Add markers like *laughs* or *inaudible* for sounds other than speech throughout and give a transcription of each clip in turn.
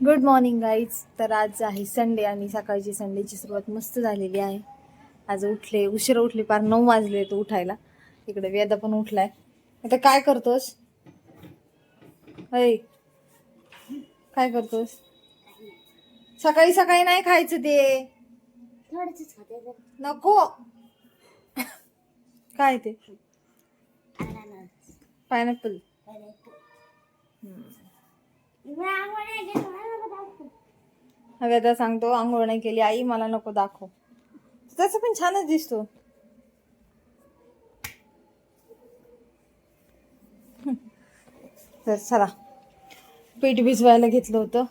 Good morning guys तर आज आहे संडे आणि सकाळची संडेची सुरुवात मस्त झालेली आहे. आज उठले उशिरा उठले पार नऊ वाजले तो उठायला. इकडे वेदा पण उठलाय. आता काय करतोस? अय काय करतोस? सकाळी सकाळी नाही खायचं ते. नको. काय ते? अननस. हवे आता सांगतो आंघोळ नाही केली. आई मला नको दाखव. तसं पण छानच दिसतो. तर चला. पीठ भिजवायला घेतलं होतं.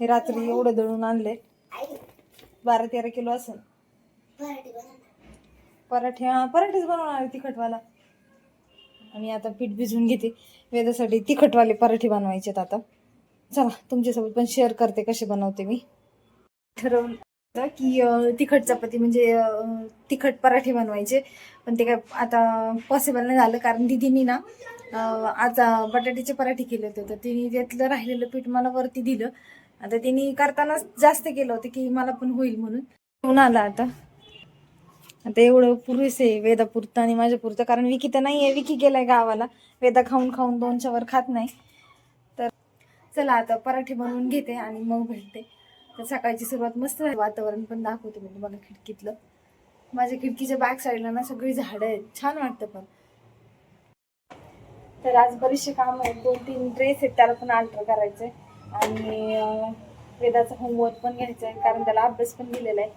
हे रात्री एवढं दळून आणले बारा तेरा किलो असेल. पराठे हा पराठेच बनवणार तिखटवाला. आणि आता पीठ भिजवून घेते. वेदासाठी तिखटवाले पराठे बनवायचे आता. चला तुमच्यासोबत पण शेअर करते कसे बनवते मी. ठरवलं की तिखट चपाती म्हणजे तिखट पराठे बनवायचे. पण ते काय आता पॉसिबल नाही झालं कारण दिदीनी ना आज बटाट्याचे पराठे केले होते. तर तिने त्यातलं राहिलेलं पीठ मला वरती दिलं. आता तिने करताना जास्त केलं होतं की मला पण होईल म्हणून. घेऊन आला आता. आता एवढं पुरेसे आहे वेदा पुरतं आणि माझ्या पुरतं कारण विकी तर नाही आहे विकी गेलाय गावाला. वेदा खाऊन खाऊन दोनच्या वर खात नाही. चला आता पराठे बनवून घेते आणि मग भेटते. तर सकाळची सुरुवात मस्त झाली. वातावरण पण दाखवते मी तुम्हाला खिडकीतलं. माझ्या खिडकीच्या बॅक साईडला ना सगळी झाडं आहेत. छान वाटतं पण. तर आज बरेचसे काम आहेत. दोन तीन ड्रेस आहेत. त्याला पण अल्टर करायचे आणि वेदाचा होमवर्क पण घ्यायचं आहे कारण त्याला अभ्यास पण दिलेला आहे.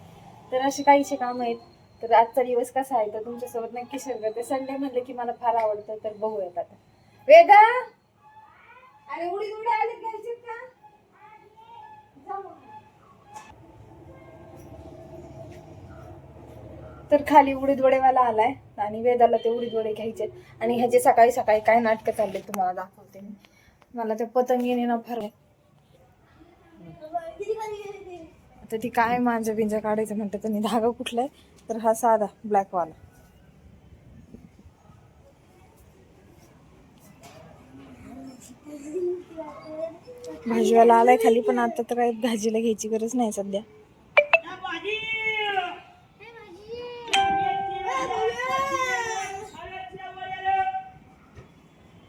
तर असे काहीसे काम आहेत. तर आजचा दिवस कसा आहे? तर तुमच्यासोबत नक्की शेअर करते. संडे म्हणलं की मला फार आवडतं. तर बघूयात आता. वेदा! अरे उडी उडी आले घ्यायचे का तर खाली उडीद वडेवाला आलाय आणि वेदाला ते उडीद वडे घ्यायचे आणि ह्याचे सकाळी सकाळी काय नाटकं चालले तुम्हाला दाखवते मी. मला ते पतंगीने ना फार आता ती काय माझं बिंजा काढायचं म्हणतात आणि धागा कुठलाय? तर हा साधा ब्लॅकवाला भाजीवाला आलाय खाली पण आता तर काही भाजीला घ्यायची गरज नाही सध्या.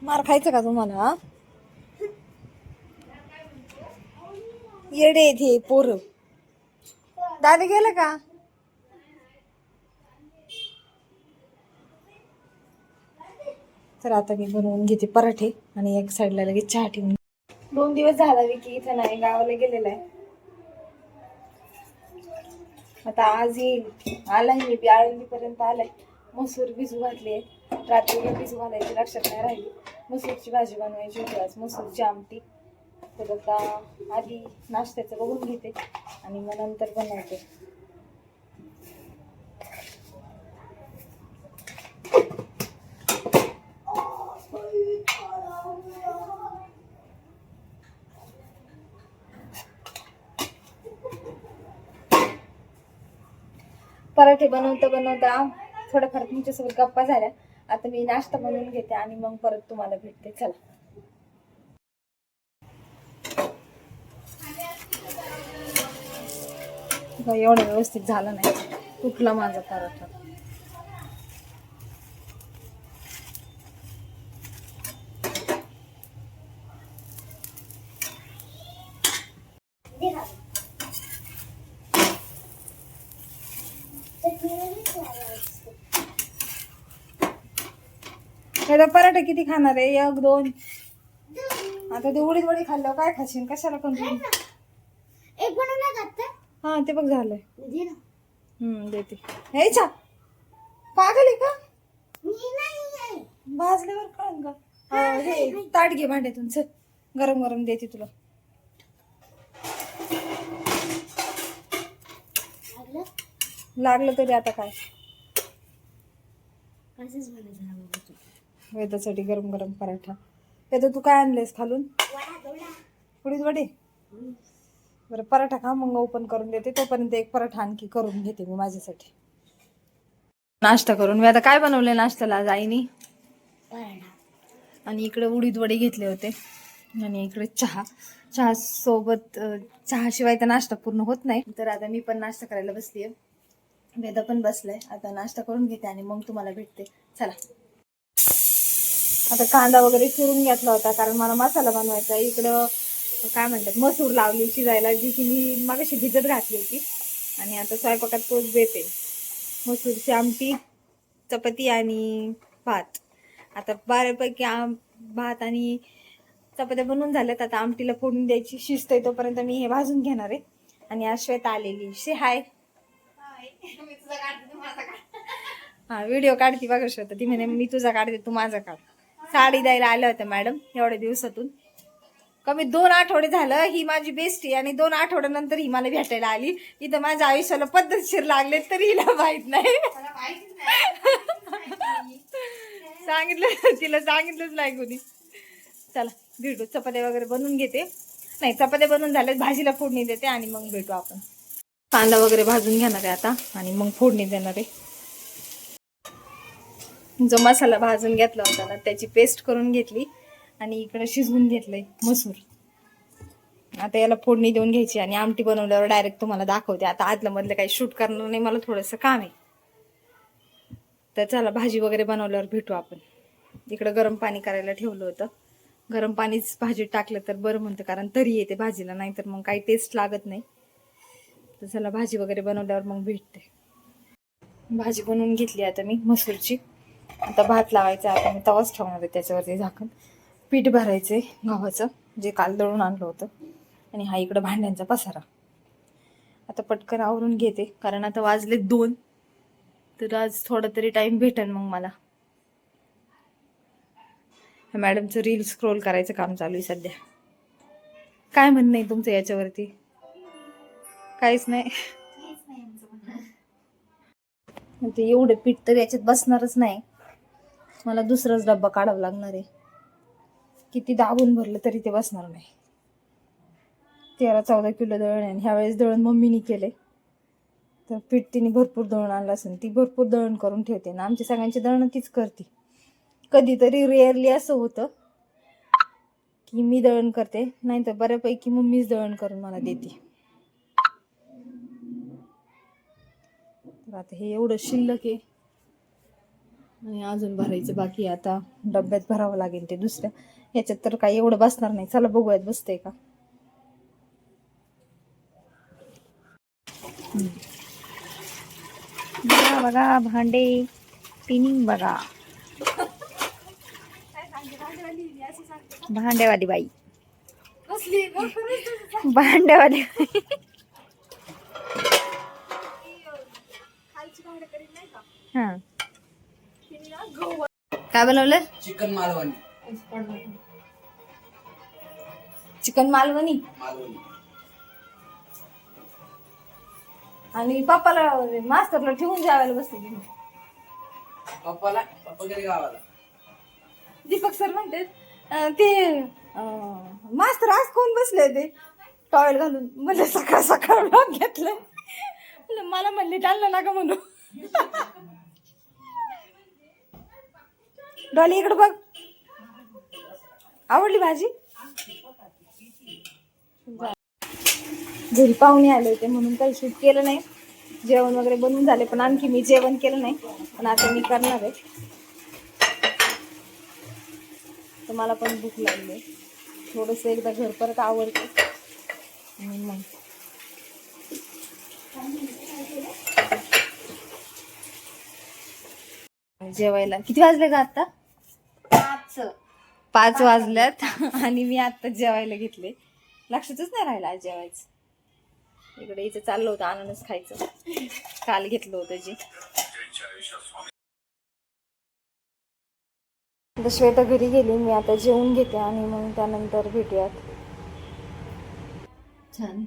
मार खायचं का तुम्हाला येडे येथे हे पोरं. दादा गेलं का? तर आता मी बनवून घेते पराठे आणि एक साईडला लगेच चहा ठेवून दोन दिवस झाला विकी इथं नाही गावाला गेलेला आहे. आता आज येईल. आलाय मी बी आळंदीपर्यंत आलाय. मसूर भिजू घातले. रात्रीला भिजू घालायची लक्षात नाही राहिली. मसूरची भाजी बनवायची होती आज मसूरची आमटी. तर आता आधी नाश्त्याचं बघून घेते आणि मग नंतर बनवते. पराठे बनवता बनवता थोड्याफार तुमच्यासोबत गप्पा झाल्या. आता मी नाश्ता बनवून घेते आणि मग परत तुम्हाला भेटते. चला. एवढं व्यवस्थित झालं नाही. तुटला माझा पराठा. आता पराठा किती खाणार आहे? एक दोन. आता ते उडीद वडी खाल्ल्यावर काय खाशील? कशाला कंट्रोल एक का? हा ते बघ झालंय. दे ना. हम्म देते. ह्याच्या पागल आहे का? मी नाही भाजल्यावर कळन का? हा, हे ताट घे भांड्यातून. चल गरम गरम देते तुला. लागलं? लागलं तरी आता काय? असंच हा तू. वेदासाठी गरम गरम पराठा वेदा तू काय आणलेस खालून? वडा, उडीद वडे. बरं पराठा खा मग ओपन करून देते. तोपर्यंत एक पराठा आणखी करून घेते मी माझ्यासाठी. नाश्ता करून. मी आता काय बनवले नाश्त्याला आज आईनी? आणि इकडे उडीद वडे घेतले होते. आणि इकडे चहा. चहा सोबत चहाशिवाय तर नाश्ता पूर्ण होत नाही. तर आता मी पण नाश्ता करायला बसली आहे वेदा पण बसलाय. आता नाश्ता करून घेते आणि मग तुम्हाला भेटते. चला. आता कांदा वगैरे चिरून घेतला होता कारण मला मसाला बनवायचा. इकडं काय म्हणतात मसूर लावली शिजायला जी की मी मागाशी भिजत घातली होती. आणि आता स्वयंपाकात तोच देते. मसूरची आमटी चपाती आणि भात. आता बऱ्यापैकी आम भात आणि चपात्या बनवून झाल्यात. आता आमटीला फोडून द्यायची शिस्त आहे तोपर्यंत मी हे भाजून घेणार आहे. आणि आज श्वेता आलेली शे हाय *laughs* हा व्हिडिओ काढते बघा श्वेता. ती म्हणे मी तुझा काढते तू माझा काढ. साडी द्यायला आल्या होत्या मॅडम एवढ्या दिवसातून. कमी दोन आठवडे झालं ही माझी बेस्टी आणि दोन आठवड्यानंतर ही मला भेटायला आली. इथं माझ्या आयुष्याला पद्धतशीर लागले तरी हिला माहीत नाही. सांगितलं तिला सांगितलंच नाही कोणी. चला भेटू. चपात्या वगैरे बनवून घेते. नाही चपात्या बनवून झाल्यात भाजीला फोडणी देते आणि मग भेटू आपण. कांदा वगैरे भाजून घेणार आहे आता आणि मग फोडणी देणार आहे. जो मसाला भाजून घेतला होता ना त्याची पेस्ट करून घेतली आणि इकडे शिजवून घेतलंय मसूर. आता याला फोडणी देऊन घ्यायची आणि आमटी बनवल्यावर डायरेक्ट तुम्हाला दाखवते. आता आदलं मधलं काही शूट करणार नाही मला थोडंसं काम आहे. तर चला भाजी वगैरे बनवल्यावर भेटू आपण. इकडं गरम पाणी करायला ठेवलं होतं. गरम पाणीच भाजीत टाकलं तर बरं म्हणतं कारण तरी येते भाजीला नाही तर मग काही टेस्ट लागत नाही. तर चला भाजी वगैरे बनवल्यावर मग भेटते. भाजी बनवून घेतली आता मी मसूरची. आता भात लावायचा आता मी तवाच ठेवणार आहे त्याच्यावरती झाकण. पीठ भरायचे गव्हाचं जे काल दळून आणलं होतं. आणि हा इकडं भांड्यांचा पसारा. आता पटकन आवरून घेते कारण आता वाजले दोन. तर आज थोडा तरी टाइम भेटेल मग मला. मॅडमचं रील स्क्रोल करायचं काम चालू आहे सध्या. काय म्हणणं आहे तुमचं याच्यावरती? काहीच नाही. एवढं पीठ तर याच्यात बसणारच नाही. मला दुसराच डब्बा काढावा लागणार आहे. किती दाबून भरलं तरी ते बसणार नाही. तेरा चौदा किलो दळण आहे आणि ह्यावेळेस दळण मम्मीनी केले तर पीठ तिने भरपूर दळण आणलं असेल ती भरपूर दळण करून ठेवते ना आमच्या सगळ्यांची दळण तीच करते. कधीतरी रेअरली असं होतं की मी दळण करते नाही तर बऱ्यापैकी मम्मीच दळण करून मला देते. तर आता हे एवढं शिल्लक आहे. आणि अजून भरायचं बाकी. आता डब्यात भरावं लागेल ते दुसऱ्या याच्यात तर काही एवढं बसणार नाही. चला बघूयात बसतंय का? बघा बघा भांडे. टिनिंग बघा. भांडेवाली बाई. भांडेवाली बाई. हा. काय बनवलं? चिकन मालवणी. चिकन मालवणी? मालवणी आणि पप्पाला मास्तरला ठेवून जेवायला बसले पप्पाला? पप्पा गेले गावाला. दीपक सर म्हणते अं, ते अं, मास्तर आज कोण बसले ते टॉवेल घालून. मला सकाळ सकाळ ब्लॉग म्हणलं, मला म्हणले चाललं ना का म्हणू. डॉली इकडे बघ. आवडली भाजी? घरी पाहुणे आले होते म्हणून काही शूट केलं नाही. जेवण वगैरे बनवून झाले पण आणखी मी जेवण केलं नाही. पण आता मी करणार आहे. तर मला पण भूक लागली आहे. थोडंसं एकदा घर परत आवडते मग. जेवायला. किती वाजले का आता पाच वाजल्यात आणि मी आता जेवायला घेतले. लक्षातच नाही राहिलं आज जेवायचं. इकडे इथे चाललं होतं अननस खायचं. काल घेतलं होतं जे. श्वेता घरी गेली मी आता जेवून घेते आणि मग त्यानंतर भेटूयात. छान.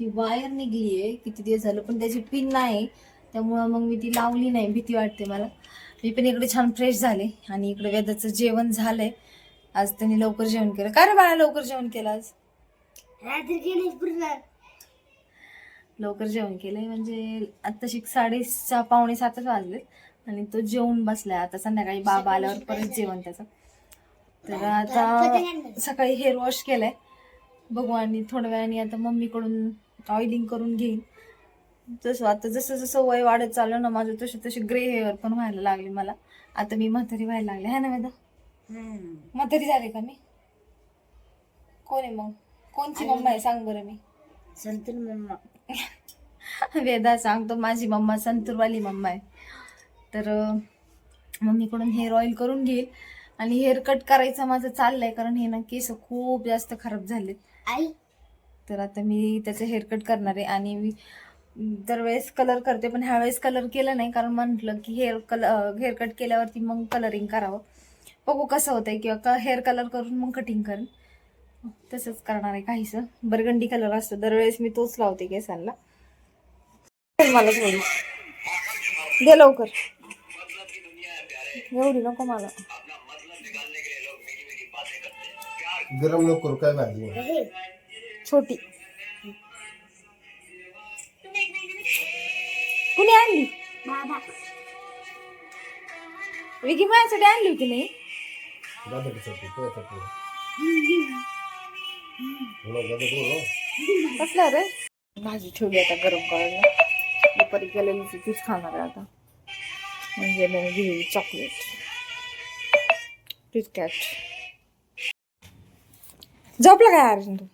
ती वायर निघली आहे किती दिवस झालं पण त्याची पिन नाही. त्यामुळं मग मी ती लावली नाही भीती वाटते मला. मी पण इकडे छान फ्रेश झाले. आणि इकडे वेदाचं जेवण झालंय. आज त्यांनी लवकर जेवण केलं. काय रे बाळा लवकर जेवण केलं आज? लवकर जेवण केलंय. म्हणजे आता शिक साडेसहा पावणे सातच वाजले आणि तो जेवून बसलाय. आता संध्याकाळी बाबा आल्यावर परत जेवण त्याचं. तर आता सकाळी हेअर वॉश केलंय. बघू आणि थोड्या वेळाने आता मम्मीकडून ऑइलिंग करून घेईन. जसं आता जसं जसं वय वाढत चाललं ना माझं तसे तसे ग्रे हेअर पण व्हायला लागले मला. आता मी म्हातारी व्हायला लागले. है ना वेदा? म्हातारी झाले का मी? कोण आहे मग? कोणची मम्मा आहे? सांग बरं मी. संतूर मम्मा. *laughs* वेदा सांगतो माझी मम्मा संतूरवाली मम्मा आहे. तर मम्मीकडून हेअर ऑइल करून घेईल. आणि हेअर कट करायचं माझं चाललंय कारण हे ना केस खूप जास्त खराब झालेत. आई. तर आता मी त्याचं हेअर कट करणार आहे. आणि दरवेळेस कलर करते पण ह्यावेळेस कलर केलं नाही कारण म्हटलं की हेअर कलर हेअर कट केल्यावरती मग कलरिंग करावं. बघू कसं होतंय किंवा हेअर कलर करून मग कटिंग करेन. तसंच करणार आहे काहीसं. बरगंडी कलर असतो दरवेळेस मी तोच लावते केसांना. मला थोडी दे लवकर. एवढी नको मला. गरम नको करू काय भाजी? छोटी. कुणी आणली? बाबा विकी माझ्यासाठी आणली होती नाही? कसला रे? भाजी ठेवली आता गरम करायला. दुपारी केलेली होती तीच खाणार आहे आता. म्हणजे मी घेईल चॉकलेट किटकॅट झोपला काय अर्जुन तू?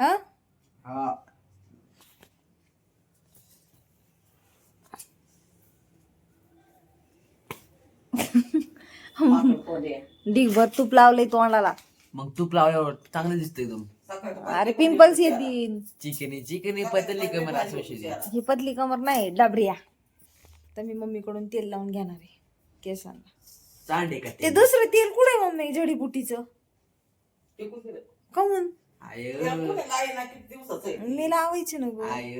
हा. *laughs* हा ढीगभर तूप लावलंय तोंडाला. मग तूप लावल्यावर चांगलं दिसतं एकदम. अरे पिंपल्स येतील. चिकनी चिकनी पतली कमी असं विषय ही पतली कमर नाही डबरिया. तर मी मम्मीकडून तेल लावून घेणार आहे केसांना. चांडे का ते दुसरं तेल कुठे मम्मी जडीबुटीचं? कमून आय. मी लावायचे ना गं. आय.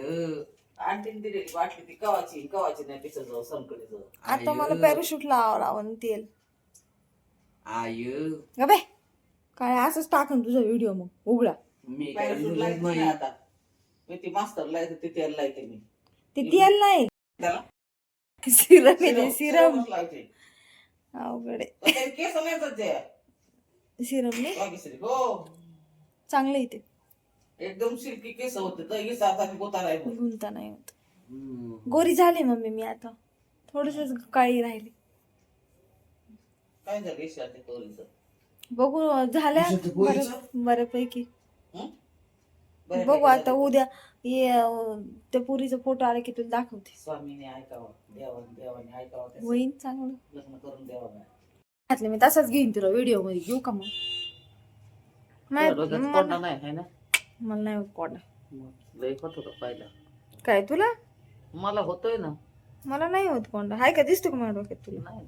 आणखीन दिलेली वाटली ती कवाची कवाची नाही पिसत जाऊ संकडे जाऊ आता मला पॅराशूट लावावं लावून तेल. आय. गबे काय असंच टाकन तुझा व्हिडिओ मग. उघडा. मी काय बोलत लायचं नाही. नाही. आता. मी ती मास्तर लायचं ती तेल लायते मी. ते तेल नाही. त्याला? सिरम आहे ते सिरम सिरमच लावते. अवघड पण त्याला केस नाही ते. सिरम नाही. हो. चांगलं आहे ते. एकदम सिल्की केस होते तर ही आहे बघ. गुंता नाही होत. गोरी झाली मम्मी मी आता. थोडस काळी राहिली. काय झालं ईशा ते पोरीचं? बघू झाल्या पोरीचं? बऱ्यापैकी. हं? बरं बघू आता उद्या ये अं, त्या पुरीचा फोटो आला की तुला दाखवते. स्वामीने ऐकावं देवाने देवाने ऐकावं त्याचं. होईन चांगलं. लग्न करून द्यावं घातले मी तसाच घेईन तुला व्हिडिओमध्ये. घेऊ का मग? नाही, मला कोंडा नाही है ना? मला नाही होत कोणा मग लय होत होतं पहिला. काय तुला? मला होतोय ना. मला नाही होत कोंडा. हाय का? दिसतो का माझ्या डोक्यात तुला? नाही.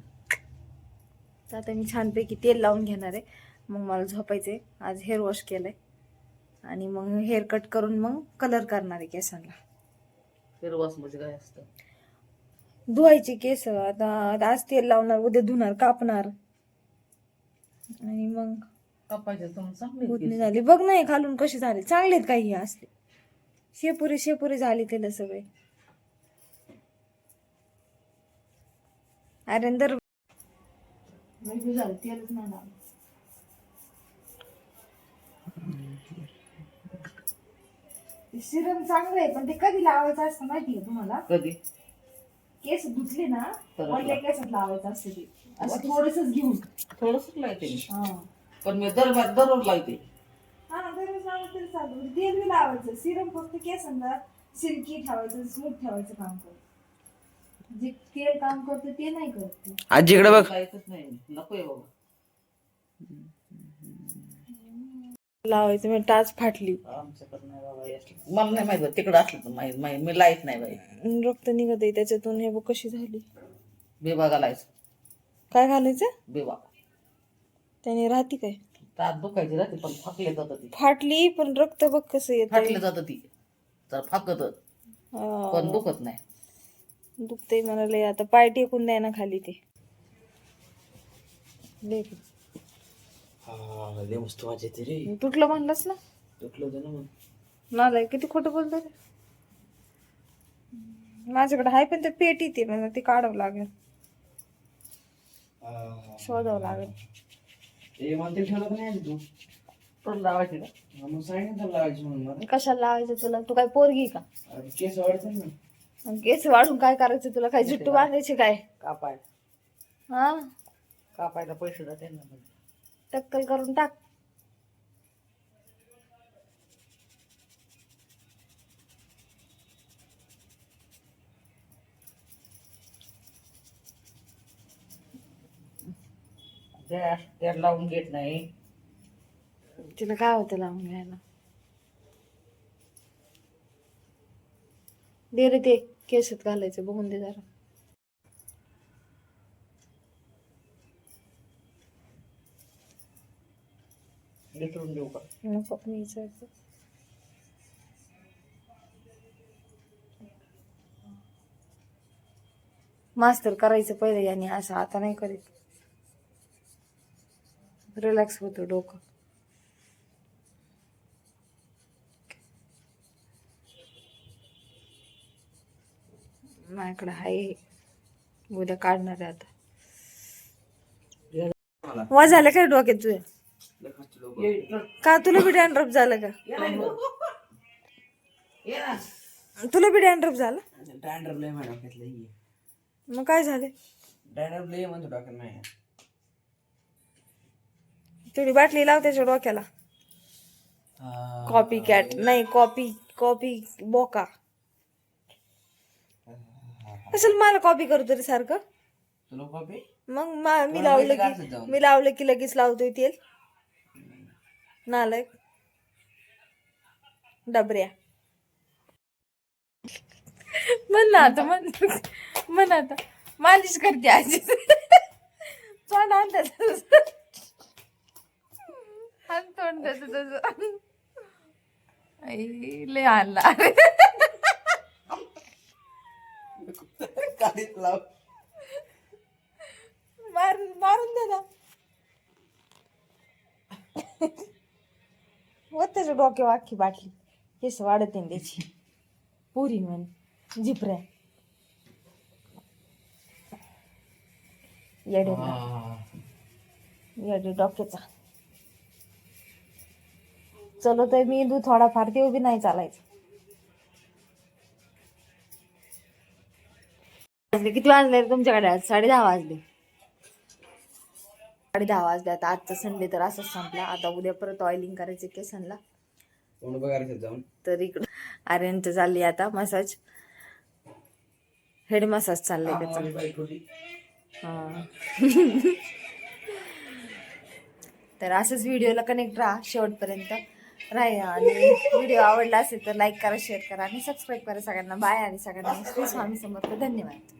तर आता मी छानपैकी तेल लावून घेणार आहे. मग मला झोपायचंय. आज हेअर वॉश केलंय. आणि मग हेअर कट करून मग कलर करणार आहे केसांना. फिरवास म्हणजे काय असतं? धुवायचे केस. आता आज तेल लावणार उद्या धुणार कापणार. आणि मग कापायचं झाली. बघ नाही खालून कसे झाले. चांगले आहेत काही असले. शेपुरी शेपुरी झाली त्याला सगळे. अरे दर झालं तेलच नाही लावलं. ते सिरम चांगलं आहे पण ते कधी लावायचं असतं माहिती आहे तुम्हाला? कधी? केस धुतले ना तरच वरल्या केसात लावायचं असतं ते. असं थोडस घेऊन. थोडस लायते मी. हा. पण मी दरबार दररोज लावते. हा दररोज लावलं तरी चालतं. पण तेल बी लावायचं. सिरम फक्त केसांना सिल्की ठेवायचं स्मूथ ठेवायचं काम करत. जे तेल काम करतं ते नाही करत. ते. आजीकडे बघ. लायचंच नाही. मी नकोय बाबा. लावायचं मी टाच फाटली. आमच्याकडे नाही बाबा हे. मला नाही माहीत तिकडं असलं तर माहीत. माहीत. मी लाईत नाही बाई. रक्त निघत आहे त्याच्यातून. हे बघ कशी झाली. बेबागा लायचं काय घालायचं? बेबा. त्याने राहते काय? तात दुखायची राहते पण फाकले जात ती. फाटली पण रक्त बघ कसं येत फाटले जात ती. तर. फाकत पण दुखत नाही. दुखतंय मला लय. आता पाय टेकून द्या ना खाली ते. लय दुख- हा लय मस्त वाज येते रे. तुटलं म्हणलंस ना? तुटलं होतं ना मग. नालाय किती खोटं बोलतो रे. माझ्याकडे आहे पण ते पेटी ते मला ते काढावं लागेल. शोधावं लागेल. म्हणते ठेवलं का नाही आधी तू? पण लावायची ना मग सांगितलं तर लावायची म्हणून मला. कशाला लावायचं तुला? तू काय पोरगी का? अरे केस वाढतात ना. केस वाढून काय करायचं तुला? काय जुट्टू बांधायचे काय? कापाय हा? कापायला पैसे जाते ना. टक्कल करून टाक. त्या लावून घेत नाही. तिला काय होतं लावून घ्यायला? दे रे ते. केसात घालायचं बघून दे जरा. विसरून देऊ का? नको मी विचारते. मास्तर करायचं पहिले याने असं आता नाही करीत. रिलॅक्स होतं डोकं. माझ्याकडे आहे. उद्या काढणार आहे आता. वा झालं काय डोक्यात तुझ्या डोकं. का तुला बी डॅन्ड्रफ झालं का? तुला बी डॅन्ड्रफ झालं? डॅन्ड्रफ लय माझ्या डोक्यात लय आहे. मग काय झाले? डॅन्ड्रफ लय म्हणतो डोक्यात नाही. तेवढी बाटली लाव त्याच्या डोक्याला. कॉपी कॅट नाही कॉपी कॉपी बोका. असेल मला कॉपी करतो रे सारखं. तुला कॉपी मग मा- मी लावलं का? मी लावलं की लगेच लावतोय तेल. नालायक. डबऱ्या. म्हण ना आता म्हण म्हण आता. मालिश करते आजी. तोंड आण त्याचं. आण तोंड त्याचं तसं आई, लय आणला काढीत लाव. मारून मारून दे ना. व त्याच्या डोक्यावर अख्खी बाटली. केस वाढत आहे त्याची. पुरी म्हण जिपऱ्या येडे येडे डोक्याचा. चलो तर मी दू थोडाफार ते बी नाही चालायचं. वाजले. किती वाजले रे तुमच्याकडे? आज साडे दहा वाजले. साडे दहा वाजले. आता आजचा संडे तर असंच संपला. आता उद्या परत ऑइलिंग करायचे केसांना जाऊन? तर इकडं आर्यनचं चालली आता मसाज हेड मसाज चाललंय त्याचा. हा. तर असंच व्हिडिओला कनेक्ट राहा शेवटपर्यंत. राहा आणि व्हिडिओ आवडला असेल तर लाईक करा शेअर करा आणि सबस्क्राईब करा सगळ्यांना. बाय आणि सगळ्यांना. श्री स्वामी समर्थ. धन्यवाद.